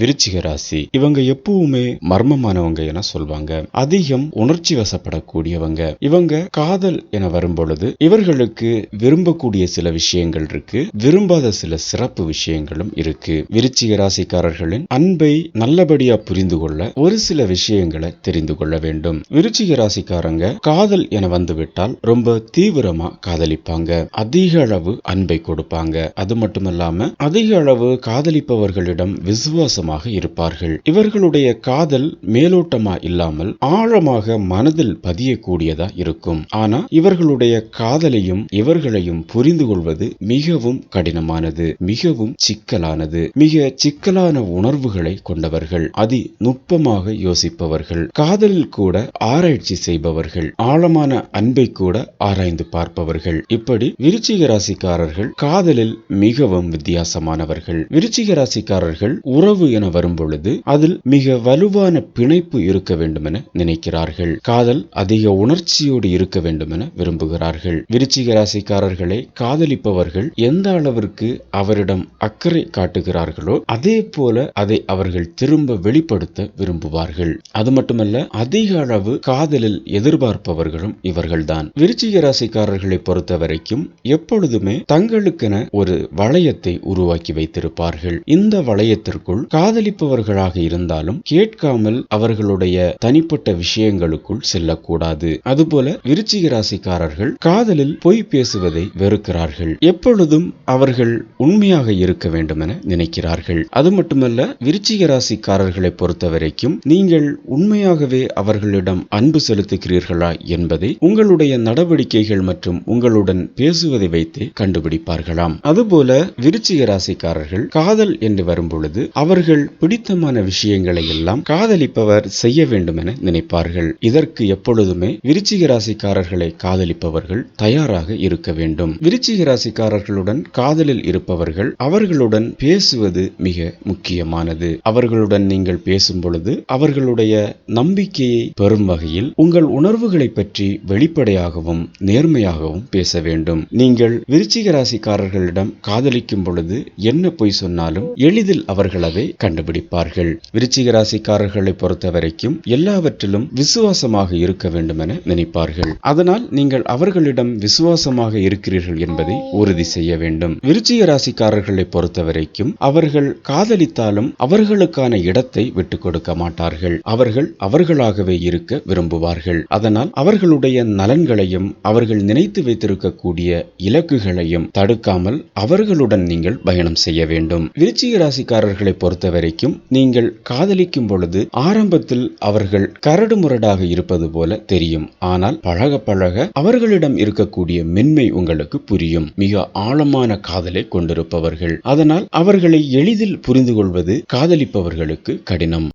விருச்சிக ராசி. இவங்க எப்பவுமே மர்மமானவங்க என சொல்வாங்க. அதிகம் உணர்ச்சி வசப்படக்கூடியவங்க. இவங்க காதல் என வரும்பொழுது இவர்களுக்கு விரும்பக்கூடிய சில விஷயங்கள் இருக்கு. விரும்பாத சில சிறப்பு விஷயங்களும் இருக்கு. விருச்சிக ராசிக்காரர்களின் அன்பை நல்லபடியா புரிந்து கொள்ள ஒரு சில விஷயங்களை தெரிந்து கொள்ள வேண்டும். விருச்சிக ராசிக்காரங்க காதல் என வந்துவிட்டால் ரொம்ப தீவிரமா காதலிப்பாங்க. அதிக அளவு அன்பை கொடுப்பாங்க. அது மட்டுமல்லாம அதிக அளவு காதலிப்பவர்களிடம் விசுவாசமாக இருப்பார்கள். இவர்களுடைய காதல் மேலோட்டமா இல்லாமல் ஆழமாக மனதில் பதியக்கூடியதா இருக்கும். ஆனா இவர்களுடைய காதலையும் இவர்களையும் புரிந்து கொள்வது மிகவும் கடினமானது மிகவும் சிக்கலானது. மிக சிக்கலான உணர்வுகளை கொண்டவர்கள் அதி நுட்பமாக யோசிப்பவர்கள் காதலில் கூட ஆராய்ச்சி செய்பவர்கள் ஆழமான அன்பை கூட ஆராய்ந்து பார்ப்பவர்கள். இப்படி விருச்சிக ராசிக்காரர்கள் காதலில் மிகவும் வித்தியாசமானவர்கள். விருச்சிக ராசிக்காரர்கள் உறவு என வரும்பொழுது அதில் மிக வலுவான பிணைப்பு இருக்க வேண்டுமென நினைக்கிறார்கள். காதல் அதிக உணர்ச்சியோடு இருக்க வேண்டுமென விரும்புகிறார்கள். விருச்சிக ராசிக்காரர்களை காதலிப்பவர்கள் எந்த அளவிற்கு அவரிடம் அக்கறை காட்டுகிறார்களோ அதே போல அதை அவர்கள் திரும்ப வெளிப்படுத்த விரும்புவார்கள். அது மட்டுமல்ல அதிக அளவு காதலில் எதிர்பார்ப்பவர்களும் இவர்கள்தான். விருச்சிக ராசிக்காரர்களை பொறுத்த வரைக்கும் எப்பொழுதுமே தங்களுக்கென ஒரு வளையத்தை உருவாக்கி வைத்திருப்பார்கள். இந்த வளையத்திற்குள் காதலிப்பவர்களாக இருந்தாலும் கேட்காமல் அவர்களுடைய தனிப்பட்ட விஷயங்களுக்குள் செல்லக்கூடாது. அதுபோல விருச்சிக ராசிக்காரர்கள் காதலில் பொய் பேசுவதை வெறுக்கிறார்கள். எப்பொழுதும் அவர்கள் உண்மையாக இருக்க வேண்டும் என நினைக்கிறார்கள். அது மட்டுமல்ல விருச்சிக ராசிக்காரர்களை பொறுத்த வரைக்கும் நீங்கள் உண்மையாகவே அவர்களிடம் அன்பு செலுத்துகிறீர்களா என்பதை உங்களுடைய நடவடிக்கைகள் மற்றும் உங்களுடன் பேசுவதை வைத்து கண்டுபிடிப்பார்களாம். அதுபோல விருச்சிக ராசிக்காரர்கள் காதல் என்று வரும்பொழுது அவர்கள் பிடித்தமான விஷயங்களை எல்லாம் காதலிப்பவர் செய்ய வேண்டும் என நினைப்பார்கள். இதற்கு எப்பொழுதுமே விருச்சிக ராசிக்காரர்களை காதலிப்பவர்கள் தயாராக இருக்க வேண்டும். விருச்சிக ராசிக்காரர்களுடன் காதலில் இருப்பவர்கள் அவர்களுடன் பேசுவது மிக முக்கியமானது. அவர்களுடன் நீங்கள் பேசும் பொழுது அவர்களுடைய நம்பிக்கையை பெறும் வகையில் உங்கள் உணர்வுகளை பற்றி வெளிப்படையாகவும் நேர்மையாகவும் பேச வேண்டும். நீங்கள் விருச்சிக ராசிக்காரர்களிடம் காதலிக்கும் பொழுது என்ன பொய் சொன்னாலும் எளிதில் அவர்கள் அதை கண்டுபிடிப்பார்கள். விருச்சிக ராசிக்காரர்களை பொறுத்த வரைக்கும் எல்லாவற்றிலும் விசுவாசமாக இருக்க வேண்டும் என நினைப்பார்கள். அதனால் நீங்கள் அவர்களிடம் விசுவாசமாக இருக்கிறீர்கள் என்பதை உறுதி செய்ய வேண்டும். விருச்சிக ராசிக்காரர்களை பொறுத்த வரைக்கும் அவர்கள் காதலித்தாலும் அவர்களுக்கான இடத்தை விட்டுக் கொடுக்க மாட்டார்கள். அவர்கள் அவர்களாகவே இருக்க விரும்புவார்கள். அதனால் அவர்களுடைய நலன்களையும் அவர்கள் நினைத்து வைத்திருக்கக்கூடிய இலக்குகளையும் தடுக்காமல் அவர்களுடன் நீங்கள் பயணம் செய்ய வேண்டும். விருச்சிக ராசிக்காரர்களை பொறுத்த வரைக்கும் நீங்கள் காதலிக்கும் பொழுது ஆரம்பத்தில் அவர்கள் கரடு முரடாக இருப்பது போல தெரியும். ஆனால் பழக பழக அவர்களிடம் இருக்கக்கூடிய மென்மை உங்களுக்கு புரியும். மிக ஆழமான காதலை கொண்டிருப்பவர்கள். அதனால் அவர்களை எளிதில் புரிந்து கொள்வது காதலிப்பவர்களுக்கு கடினம்.